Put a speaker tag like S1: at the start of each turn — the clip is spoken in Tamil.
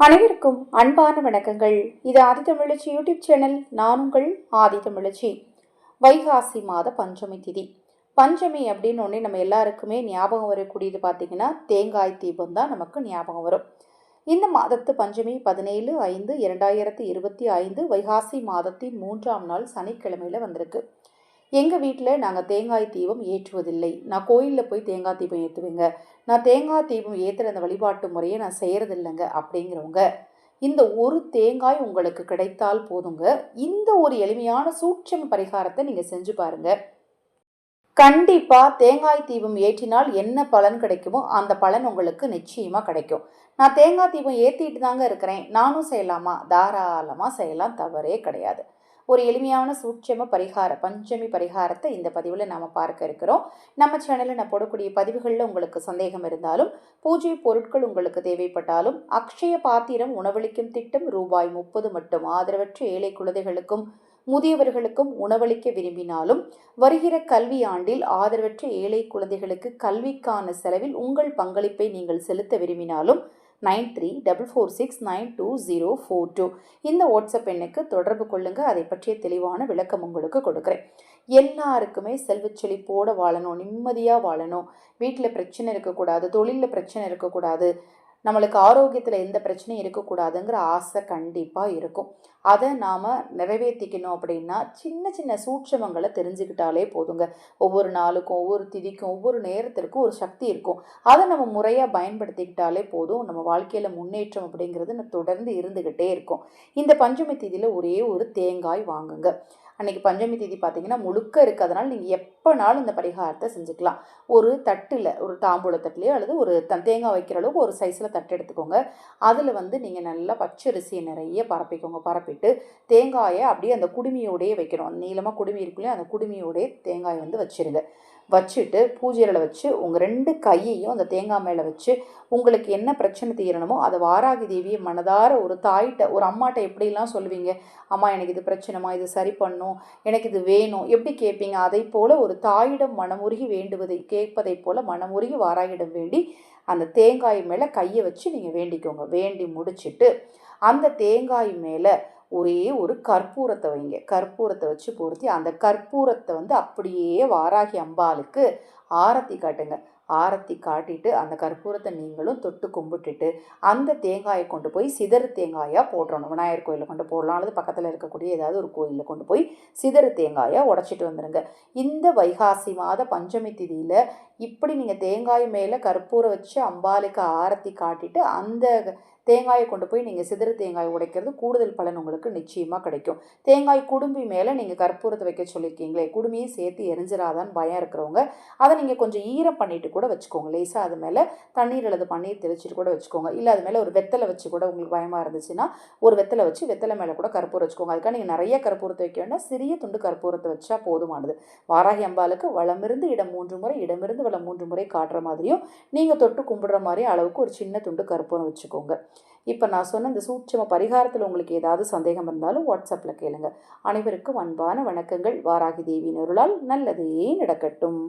S1: அனைவருக்கும் அன்பான வணக்கங்கள். இது ஆதித்தமிழச்சி யூடியூப் சேனல். நான் உங்கள் ஆதித்தமிழச்சி வைகாசி மாத பஞ்சமி திதி. பஞ்சமி அப்படின்னு ஒன்று நம்ம எல்லாருக்குமே ஞாபகம் வரக்கூடியது பார்த்தீங்கன்னா தேங்காய் தீபம் தான் நமக்கு ஞாபகம் வரும். இந்த மாதத்து பஞ்சமி பதினேழு ஐந்து இரண்டாயிரத்தி இருபத்தி ஐந்து வைகாசி மாதத்தின் மூன்றாம் நாள் சனிக்கிழமையில் வந்திருக்கு. எங்கள் வீட்டில் நாங்கள் தேங்காய் தீபம் ஏற்றுவதில்லை. நான் கோயிலில் போய் தேங்காய் தீபம் ஏற்றுவேங்க நான் தேங்காய் தீபம் ஏற்றுற அந்த வழிபாட்டு முறையை நான் செய்கிறதில்லைங்க அப்படிங்கிறவங்க. இந்த ஒரு தேங்காய் உங்களுக்கு கிடைத்தால் போதுங்க. இந்த ஒரு எளிமையான சூட்சம் பரிகாரத்தை நீங்கள் செஞ்சு பாருங்கள் கண்டிப்பாக தேங்காய் தீபம் ஏற்றினால் என்ன பலன் கிடைக்குமோ அந்த பலன் உங்களுக்கு நிச்சயமாக கிடைக்கும். நான் தேங்காய் தீபம் ஏற்றிட்டு தாங்க இருக்கிறேன். நானும் செய்யலாமா? தாராளமாக செய்யலாம். தவறே கிடையாது. ஒரு எளிமையான சூட்சம பரிகார பஞ்சமி பரிகாரத்தை இந்த பதிவில் நாம் பார்க்க இருக்கிறோம். நம்ம சேனலில் நான் போடக்கூடிய பதிவுகளில் உங்களுக்கு சந்தேகம் இருந்தாலும் பூஜை பொருட்கள் உங்களுக்கு தேவைப்பட்டாலும் அக்ஷய பாத்திரம் உணவளிக்கும் திட்டம் ரூபாய் முப்பது மட்டும். ஆதரவற்ற ஏழை குழந்தைகளுக்கும் முதியவர்களுக்கும் உணவளிக்க விரும்பினாலும் வருகிற கல்வி ஆண்டில் ஆதரவற்ற ஏழை குழந்தைகளுக்கு கல்விக்கான செலவில் உங்கள் பங்களிப்பை நீங்கள் செலுத்த விரும்பினாலும் nine three double four six nine two zero four two. இந்த வாட்ஸ்அப் எண்ணுக்கு தொடர்பு கொள்ளுங்கள் அதை பற்றிய தெளிவான விளக்கம் உங்களுக்கு கொடுக்குறேன். எல்லாருக்குமே செல்வ செழிப்போடு வாழணும் நிம்மதியாக வாழணும். வீட்டில் பிரச்சனை இருக்கக்கூடாது தொழிலில் பிரச்சனை இருக்கக்கூடாது. நம்மளுக்கு ஆரோக்கியத்தில் எந்த பிரச்சனையும் இருக்கக்கூடாதுங்கிற ஆசை கண்டிப்பாக இருக்கும். அதை நாம் நிறைவேற்றிக்கணும் அப்படின்னா சின்ன சின்ன சூட்சமங்களை தெரிஞ்சுக்கிட்டாலே போதுங்க. ஒவ்வொரு நாளுக்கும் ஒவ்வொரு திதிக்கும் ஒவ்வொரு நேரத்திற்கும் ஒரு சக்தி இருக்கும். அதை நம்ம முறையாக பயன்படுத்திக்கிட்டாலே போதும். நம்ம வாழ்க்கையில் முன்னேற்றம் அப்படிங்கிறது தொடர்ந்து இருந்துக்கிட்டே இருக்கும். இந்த பஞ்சமி திதியில் ஒரே ஒரு தேங்காய் வாங்குங்க. அன்றைக்கி பஞ்சமி தேதி பார்த்தீங்கன்னா முழுக்க இருக்குது அதனால் நீங்கள் எப்போனாலும் இந்த பரிகாரத்தை செஞ்சுக்கலாம். ஒரு தட்டில் ஒரு தாம்பூல தட்டுலையோ அல்லது ஒரு த தேங்காய் வைக்கிற அளவுக்கு ஒரு சைஸில் தட்டு எடுத்துக்கோங்க. அதில் வந்து நீங்கள் நல்லா பச்சரிசியை நிறைய பரப்பிக்கோங்க. பரப்பிட்டு தேங்காயை அப்படியே அந்த குடுமியோடையே வைக்கணும். நீளமாக குடுமி இருக்குள்ளே அந்த குடுமியோடையே தேங்காய் வந்து வச்சுருங்க. வச்சுட்டு பூஜையில் வச்சு உங்கள் ரெண்டு கையையும் அந்த தேங்காய் மேலே வச்சு உங்களுக்கு என்ன பிரச்சனை தீரணுமோ அதை வாராகி தேவியை மனதார ஒரு தாய்கிட்ட ஒரு அம்மாட்ட எப்படிலாம் சொல்லுவீங்க? அம்மா எனக்கு இது பிரச்சனைமா இது சரி பண்ணும் எனக்கு இது வேணும். எப்படி கேட்பீங்க? அதை போல் ஒரு தாயிடம் மனமுருகி வேண்டுவதை கேட்பதை போல் மனமுருகி வாராகிடம் வேண்டி அந்த தேங்காய் மேலே கையை வச்சு நீங்கள் வேண்டிக்கோங்க. வேண்டி முடிச்சுட்டு அந்த தேங்காய் மேலே ஒரே ஒரு கற்பூரத்தை வைங்க. கற்பூரத்தை வச்சு பொருத்தி அந்த கற்பூரத்தை வந்து அப்படியே வாராகி அம்பாளுக்கு ஆரத்தி காட்டுங்க. ஆரத்தி காட்டிட்டு அந்த கற்பூரத்தை நீங்களும் தொட்டு கும்பிட்டுட்டு அந்த தேங்காயை கொண்டு போய் சிதறு தேங்காயாக போட்டுறணும். விநாயகர் கோயிலில் கொண்டு போடலாம் அல்லது பக்கத்தில் இருக்கக்கூடிய ஏதாவது ஒரு கோயிலில் கொண்டு போய் சிதறு தேங்காயை உடச்சிட்டு வந்துடுங்க இந்த வைகாசி மாத பஞ்சமி திதியில் இப்படி நீங்கள் தேங்காய் மேலே கற்பூரம் வச்சு அம்பாளுக்கு ஆரத்தி காட்டிட்டு அந்த தேங்காயை கொண்டு போய் நீங்கள் சிதறு தேங்காய் உடைக்கிறது கூடுதல் பலன் உங்களுக்கு நிச்சயமாக கிடைக்கும். தேங்காய் குடும்பி மேலே நீங்கள் கற்பூரத்தை வைக்க சொல்லியிருக்கீங்களே குடுமையும் சேர்த்து எரிஞ்சிடாதான்னு பயம் இருக்கிறவங்க அதை நீங்கள் கொஞ்சம் ஈரம் பண்ணிட்டு கூட வச்சுக்கோங்க. லேசாக அது மேலே தண்ணீர் அல்லது பன்னீர் தெளிச்சிட்டு கூட வச்சுக்கோங்க. இல்லை அது மேலே ஒரு வெத்தலை வச்சு கூட உங்களுக்கு பயமாக இருந்துச்சுன்னா ஒரு வெத்தலை வச்சு வெத்தலை மேலே கூட கற்பூரம் வச்சுக்கோங்க. அதுக்காக நீங்கள் நிறைய கற்பூரத்தை வைக்க வேண்டாம். சிறிய துண்டு கற்பூரத்தை வச்சா போதுமானது. வாராகி அம்பாளுக்கு வளமிருந்து இடம் மூன்று முறை இடமிருந்து வளம் மூன்று முறை காட்டுற மாதிரியும் நீங்கள் தொட்டு கும்பிடுற மாதிரி அளவுக்கு ஒரு சின்ன துண்டு கற்பூரம் வச்சுக்கோங்க. இப்போ நான் சொன்ன இந்த சூட்சம பரிகாரத்தில் உங்களுக்கு ஏதாவது சந்தேகம் இருந்தாலும் வாட்ஸ்அப்பில் கேளுங்க. அனைவருக்கும் அன்பான வணக்கங்கள். வாராகி தேவியின் அருளால் நல்லதே நடக்கட்டும்.